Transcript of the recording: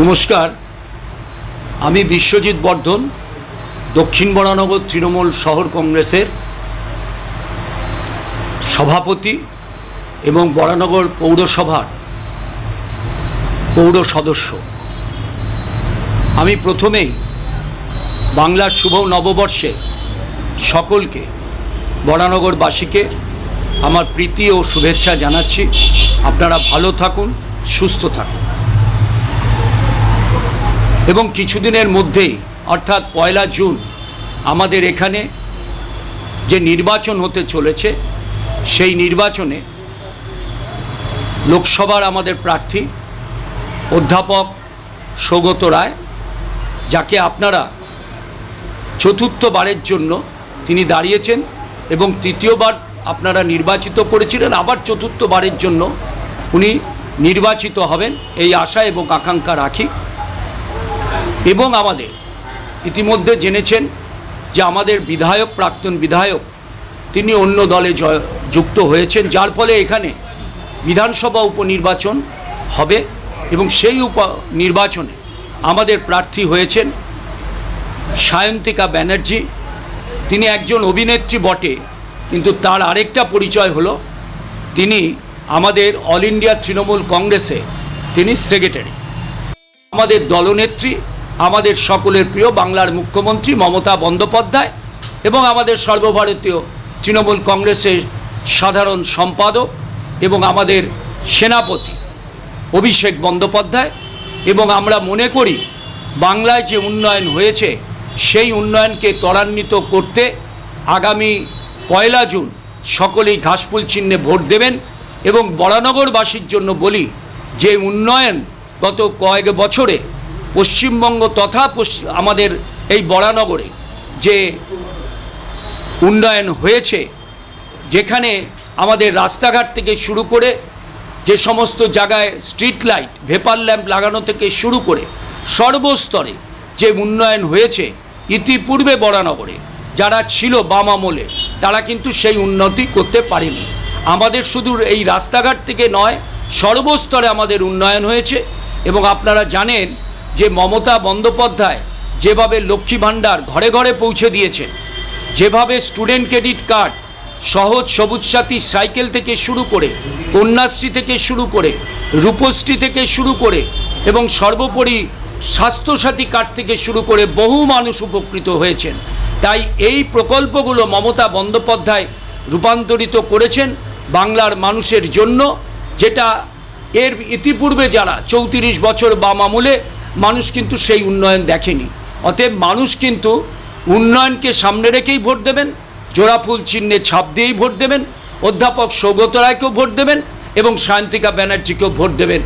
নমস্কার। আমি বিশ্বজিৎ বর্ধন, দক্ষিণ বরানগর তৃণমূল শহর কংগ্রেসের সভাপতি এবং বরানগর পৌরসভার পৌর সদস্য। আমি প্রথমেই বাংলার শুভ নববর্ষে সকলকে, বরানগরবাসীকে আমার প্রীতি ও শুভেচ্ছা জানাচ্ছি। আপনারা ভালো থাকুন, সুস্থ থাকুন। এবং কিছুদিনের মধ্যেই, অর্থাৎ পয়লা জুন, আমাদের এখানে যে নির্বাচন হতে চলেছে, সেই নির্বাচনে লোকসভার আমাদের প্রার্থী, অধ্যাপক সৌগত রায়, যাকে আপনারা চতুর্থবারের জন্য তিনি দাঁড়িয়েছেন এবং তৃতীয়বার আপনারা নির্বাচিত করেছিলেন, আবার চতুর্থবারের জন্য উনি নির্বাচিত হবেন, এই আশা এবং আকাঙ্ক্ষা রাখি। এবং আমাদের ইতিমধ্যে জেনেছেন যে আমাদের বিধায়ক, প্রাক্তন বিধায়ক, তিনি অন্য দলে যুক্ত হয়েছেন, যার ফলে এখানে বিধানসভা উপনির্বাচন হবে এবং সেই উপ নির্বাচনে আমাদের প্রার্থী হয়েছেন সায়ন্তিকা ব্যানার্জি। তিনি একজন অভিনেত্রী বটে, কিন্তু তার আরেকটা পরিচয় হলো, তিনি আমাদের অল ইন্ডিয়া তৃণমূল কংগ্রেসে তিনি সেক্রেটারি। আমাদের দলনেত্রী আমাদের সকলের প্রিয় বাংলার মুখ্যমন্ত্রী মমতা বন্দ্যোপাধ্যায় এবং আমাদের সর্বভারতীয় তৃণমূল কংগ্রেসের সাধারণ সম্পাদক এবং আমাদের সেনাপতি অভিষেক বন্দ্যোপাধ্যায়। এবং আমরা মনে করি, বাংলায় যে উন্নয়ন হয়েছে, সেই উন্নয়নকে ত্বরান্বিত করতে আগামী পয়লা জুন সকলেই ঘাসফুল চিহ্নে ভোট দেবেন এবং বরানগরবাসীর জন্য বলি, যে উন্নয়ন গত কয়েক বছরে পশ্চিমবঙ্গ তথা আমাদের এই বরানগরে যে উন্নয়ন হয়েছে, যেখানে আমাদের রাস্তাঘাট থেকে শুরু করে যে সমস্ত জায়গায় স্ট্রিট লাইট ভেপার ল্যাম্প লাগানো থেকে শুরু করে সর্বস্তরে যে উন্নয়ন হয়েছে, ইতিপূর্বে বরানগরে যারা ছিল বাম আমলে, তারা কিন্তু সেই উন্নতি করতে পারেনি। আমাদের শুধু এই রাস্তাঘাট থেকে নয়, সর্বস্তরে আমাদের উন্নয়ন হয়েছে এবং আপনারা জানেন যে মমতা বন্দ্যোপাধ্যায় যেভাবে লক্ষ্মী ভাণ্ডার ঘরে ঘরে পৌঁছে দিয়েছেন, যেভাবে স্টুডেন্ট ক্রেডিট কার্ড, সহজ সবুজ সাথী সাইকেল থেকে শুরু করে, কন্যাশ্রী থেকে শুরু করে, রূপশ্রী থেকে শুরু করে এবং সর্বোপরি স্বাস্থ্যসাথী কার্ড থেকে শুরু করে বহু মানুষ উপকৃত হয়েছেন। তাই এই প্রকল্পগুলো মমতা বন্দ্যোপাধ্যায় রূপান্তরিত করেছেন বাংলার মানুষের জন্য, যেটা এর ইতিপূর্বে যারা চৌত্রিশ বছর বাম আমলে মানুষ কিন্তু সেই উন্নয়ন দেখেনি। অতএব মানুষ কিন্তু উন্নয়নকে সামনে রেখেই ভোট দেবেন, জোড়াফুল চিহ্নে ছাপ দিয়েই ভোট দেবেন, অধ্যাপক সৌগত রায়কেও ভোট দেবেন এবং সায়ন্তিকা ব্যানার্জিকেও ভোট দেবেন।